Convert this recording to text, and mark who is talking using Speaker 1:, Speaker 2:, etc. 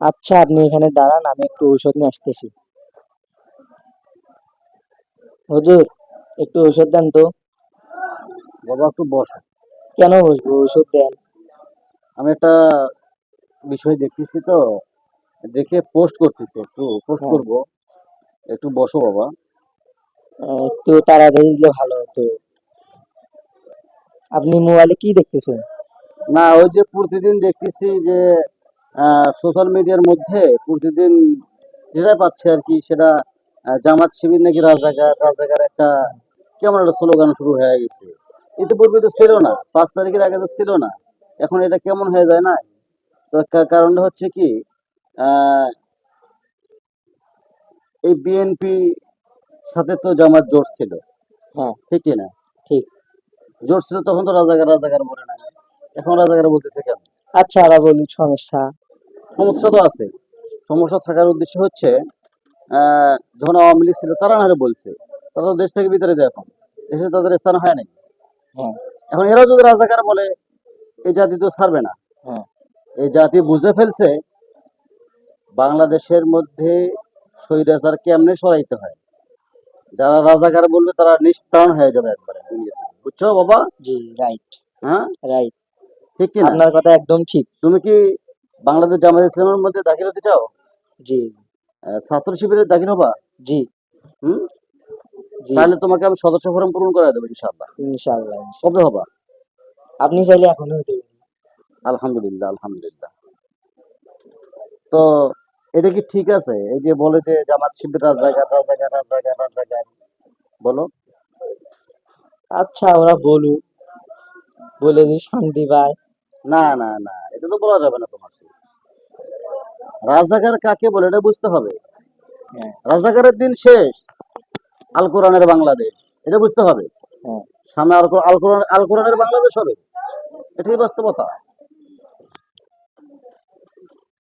Speaker 1: আচ্ছা আপনি এখানে দাঁড়ান আমি একটু ঔষধ নিয়ে আসতেছি। হুজুর একটু ঔষধ দেন তো।
Speaker 2: বাবা একটু বসো
Speaker 1: কেন বসবো? ঔষধ দেন।
Speaker 2: আমি একটা বিষয় দেখতেছি তো দেখে পোস্ট করতেছি একটু পোস্ট
Speaker 1: হ্যাঁ।
Speaker 2: করব। একটু বসো বাবা।
Speaker 1: একটু তাড়াতাড়ি দিলে ভালো হতো। আপনি মোবাইলে কি দেখতেছেন?
Speaker 2: না ওই যে প্রতিদিন দেখতেছি যে সোশ্যাল মিডিয়ার মধ্যে প্রতিদিন যেটা পাচ্ছে আর কি সেটা জামাত শিবির নাকি রাজাকার রাজাকার একটা কেমন একটা স্লোগান শুরু হয়ে গেছে। ইতিপূর্বে তো ছিল না পাঁচ তারিখের আগে তো ছিল না এখন এটা কেমন হয়ে যায় না তো কারণটা হচ্ছে কি এই বিএনপি সাথে তো জামাত জোট ছিল।
Speaker 1: হ্যাঁ।
Speaker 2: ঠিক না?
Speaker 1: ঠিক।
Speaker 2: জোট ছিল তখন তো রাজাকার রাজাকার বলে না এখন রাজাকার বলতেছে কেন?
Speaker 1: আচ্ছা আবার বলুন সমস্যা।
Speaker 2: সমস্যা তো আছে। সমস্যা থাকার উদ্দেশ্য হচ্ছে যখন আওয়ামী লীগ ছিল তারা নাহলে বলছে। তারা তো দেশ থেকে ভিতরে দেয় এখন। দেশে তাদের স্থান হয় নাই।
Speaker 1: হ্যাঁ।
Speaker 2: এখন এরাও যদি রাজাকার বলে এই জাতি তো ছাড়বে না।
Speaker 1: হ্যাঁ।
Speaker 2: এই জাতি বুঝে ফেলছে বাংলাদেশের মধ্যে স্বৈরাচার কেমনে সরাইতে হয়? যারা রাজাকার বলবে তারা নিষ্প্রাণ হয়ে যাবে একবারে। বুঝছ বাবা?
Speaker 1: জি রাইট
Speaker 2: হ্যাঁ?
Speaker 1: রাইট
Speaker 2: ঠিক কি
Speaker 1: আপনার কথা একদম ঠিক।
Speaker 2: তুমি কি বাংলাদেশ জামাত ইসলামের মধ্যে দাখিল হতে চাও?
Speaker 1: জি।
Speaker 2: ছাত্র শিবিরে দাখিল হবা?
Speaker 1: জি।
Speaker 2: হুম? তাহলে তোমাকে আমি সদস্য ফর্ম পূরণ করে দেবো ইনশাআল্লাহ।
Speaker 1: ইনশাআল্লাহ
Speaker 2: কবে হবা?
Speaker 1: আপনি চাইলে এখনও
Speaker 2: আলহামদুলিল্লাহ আলহামদুলিল্লাহ। তো এটা কি ঠিক আছে? এই যে বলে যে জামাত শিবির রাজাকার রাজাকার রাজাকার রাজাকার বলো।
Speaker 1: আচ্ছা ওরা বলুক। বলে যে শান্তি পায়।
Speaker 2: না না না এটা তো বলা যাবে না রাজাকার কাকে বলে এটা বুঝতে হবে।
Speaker 1: হ্যাঁ।
Speaker 2: রাজাকারের দিন শেষ আল কোরআনের বাংলাদেশ এটা বুঝতে হবে।
Speaker 1: হ্যাঁ।
Speaker 2: সামনে আল কোরআন আল কোরআন আল কোরআনের বাংলাদেশ হবে। এটাই বাস্তবতা।